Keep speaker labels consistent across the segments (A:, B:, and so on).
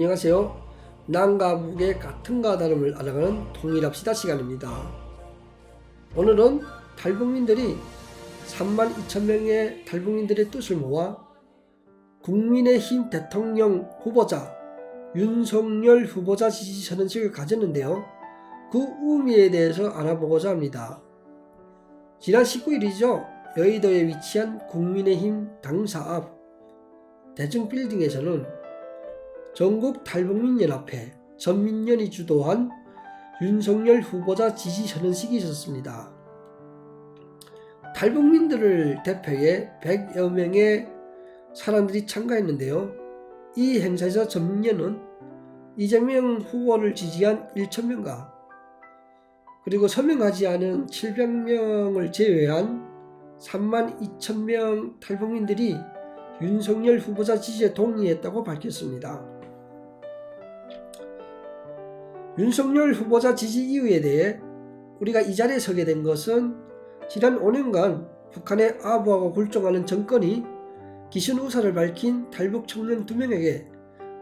A: 안녕하세요. 남과 북의 같은가 다름을 알아가는 통일합시다 시간입니다. 오늘은 탈북민들이 3만 2천 명의 탈북민들의 뜻을 모아 국민의힘 대통령 후보자 윤석열 후보자 지지 선언식을 가졌는데요. 그 의미에 대해서 알아보고자 합니다. 지난 19일이죠. 여의도에 위치한 국민의힘 당사 앞 대중빌딩에서는 전국 탈북민연합회 전민련이 주도한 윤석열 후보자 지지 선언식이 있었습니다. 탈북민들을 대표해 100여 명의 사람들이 참가했는데요. 이 행사에서 전민련은 이재명 후보를 지지한 1천명과 그리고 서명하지 않은 700명을 제외한 3만 2천 명 탈북민들이 윤석열 후보자 지지에 동의했다고 밝혔습니다. 윤석열 후보자 지지 이유에 대해 우리가 이 자리에 서게 된 것은 지난 5년간 북한의 아부하고 굴종하는 정권이 기신 우사를 밝힌 탈북 청년 두 명에게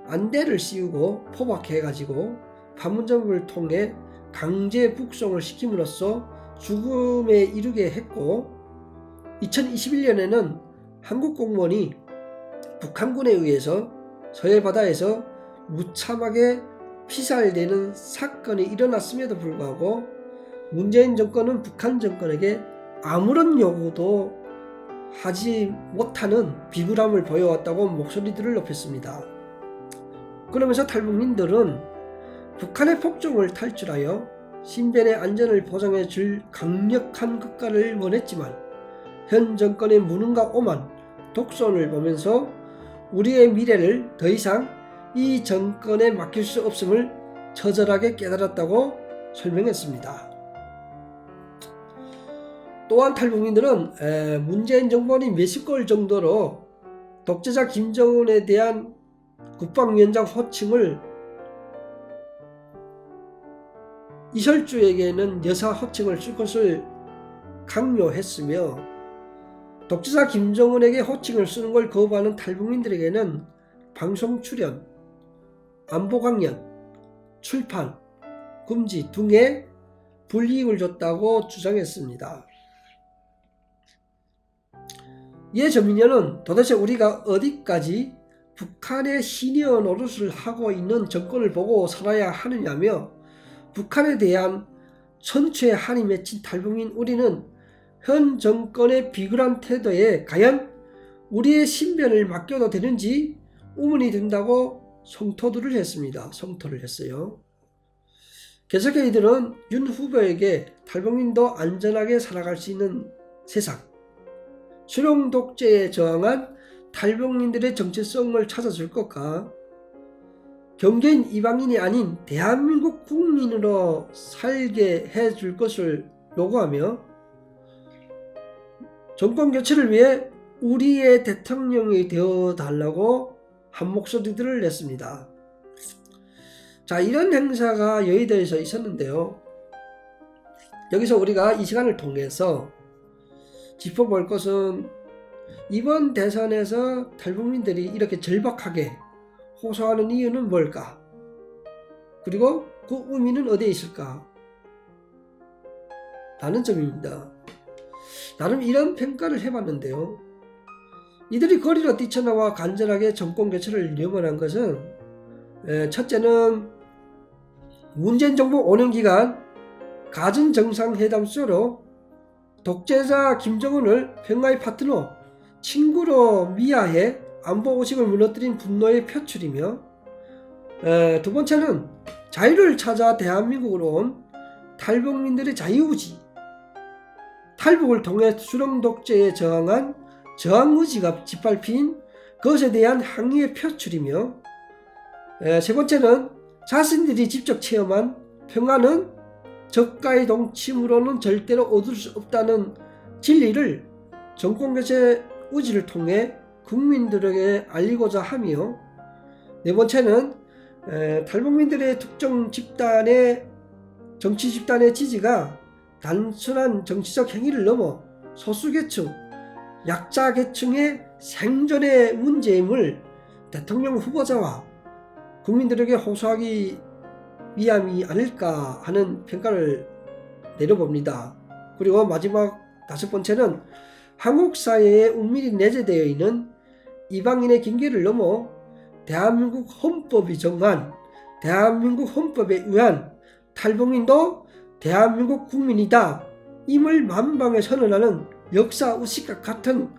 A: 안대를 씌우고 포박해가지고 판문점을 통해 강제 북송을 시킴으로써 죽음에 이르게 했고 2021년에는 한국 공무원이 북한군에 의해서 서해 바다에서 무참하게 피살되는 사건이 일어났음에도 불구하고 문재인 정권은 북한 정권에게 아무런 요구도 하지 못하는 비굴함을 보여왔다고 목소리들을 높였습니다. 그러면서 탈북민들은 북한의 폭정을 탈출하여 신변의 안전을 보장해 줄 강력한 국가를 원했지만 현 정권의 무능과 오만, 독선을 보면서 우리의 미래를 더 이상 이 정권에 맡길 수 없음을 처절하게 깨달았다고 설명했습니다. 또한 탈북민들은 에, 문재인 정권이 골 정도로 독재자 김정은에 대한 국방위원장 호칭을 이설주에게는 여사 호칭을 쓸 것을 강요했으며 독재자 김정은에게 호칭을 쓰는 걸 거부하는 탈북민들에게는 방송 출연, 안보 강연, 출판, 금지 등의 불이익을 줬다고 주장했습니다. 이에 전민현은 도대체 우리가 어디까지 북한의 시니어 노릇을 하고 있는 정권을 보고 살아야 하느냐며 북한에 대한 선취에 한이 맺힌 탈북민 우리는 현 정권의 비굴한 태도에 과연 우리의 신변을 맡겨도 되는지 의문이 든다고 성토들을 했습니다. 성토를 했어요. 계속해 이들은 윤 후보에게 탈북민도 안전하게 살아갈 수 있는 세상, 수령 독재에 저항한 탈북민들의 정체성을 찾아줄 것과 경계인 이방인이 아닌 대한민국 국민으로 살게 해줄 것을 요구하며 정권 교체를 위해 우리의 대통령이 되어 달라고 한 목소리들을 냈습니다. 자, 이런 행사가 여의도에서 있었는데요. 여기서 우리가 이 시간을 통해서 짚어볼 것은 이번 대선에서 탈북민들이 이렇게 절박하게 호소하는 이유는 뭘까? 그리고 그 의미는 어디에 있을까? 라는 점입니다. 나름 이런 평가를 해봤는데요. 이들이 거리로 뛰쳐나와 간절하게 정권 교체를 염원한 것은 첫째는 문재인 정부 5년 기간 가진 정상회담 수로 독재자 김정은을 평화의 파트너, 친구로 미화해 안보 의식을 무너뜨린 분노의 표출이며 두 번째는 자유를 찾아 대한민국으로 온 탈북민들의 자유의지, 탈북을 통해 수령 독재에 저항한 저항 의지가 짓밟힌 그것에 대한 항의의 표출이며 세 번째는 자신들이 직접 체험한 평화는 적가의 동침으로는 절대로 얻을 수 없다는 진리를 정권교체 의지를 통해 국민들에게 알리고자 하며 네 번째는 탈북민들의 특정 집단의 정치 집단의 지지가 단순한 정치적 행위를 넘어 소수계층, 약자 계층의 생존의 문제임을 대통령 후보자와 국민들에게 호소하기 위함이 아닐까 하는 평가를 내려봅니다. 그리고 마지막 다섯 번째는 한국 사회에 은밀히 내재되어 있는 이방인의 경계를 넘어 대한민국 헌법이 정한 대한민국 헌법에 의한 탈북민도 대한민국 국민이다. 임을 만방에 선언하는 역사 의식과 같은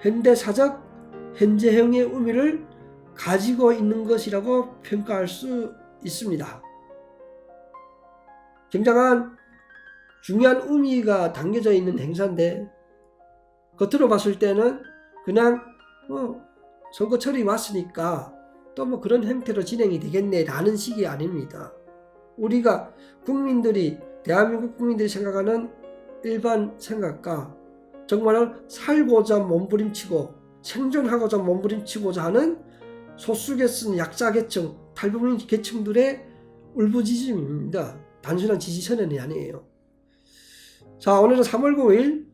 A: 현대사적 현재형의 의미를 가지고 있는 것이라고 평가할 수 있습니다. 굉장한 중요한 의미가 담겨져 있는 행사인데 겉으로 봤을 때는 그냥 뭐 선거철이 왔으니까 또 뭐 그런 형태로 진행이 되겠네라는 식이 아닙니다. 우리가 국민들이 대한민국 국민들이 생각하는 일반 생각과 정말 살고자 몸부림치고 생존하고자 몸부림치고자 하는 소수계층 약자계층 탈북민 계층들의 울부짖음입니다. 단순한 지지선언이 아니에요. 자 오늘은 3월 9일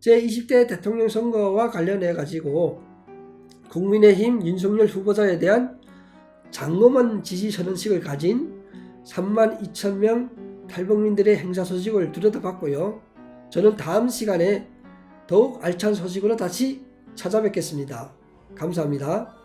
A: 제20대 대통령 선거와 관련해 가지고 국민의힘 윤석열 후보자에 대한 장엄한 지지 선언식을 가진 3만 2천 명 탈북민들의 행사 소식을 들여다봤고요. 저는 다음 시간에 더욱 알찬 소식으로 다시 찾아뵙겠습니다. 감사합니다.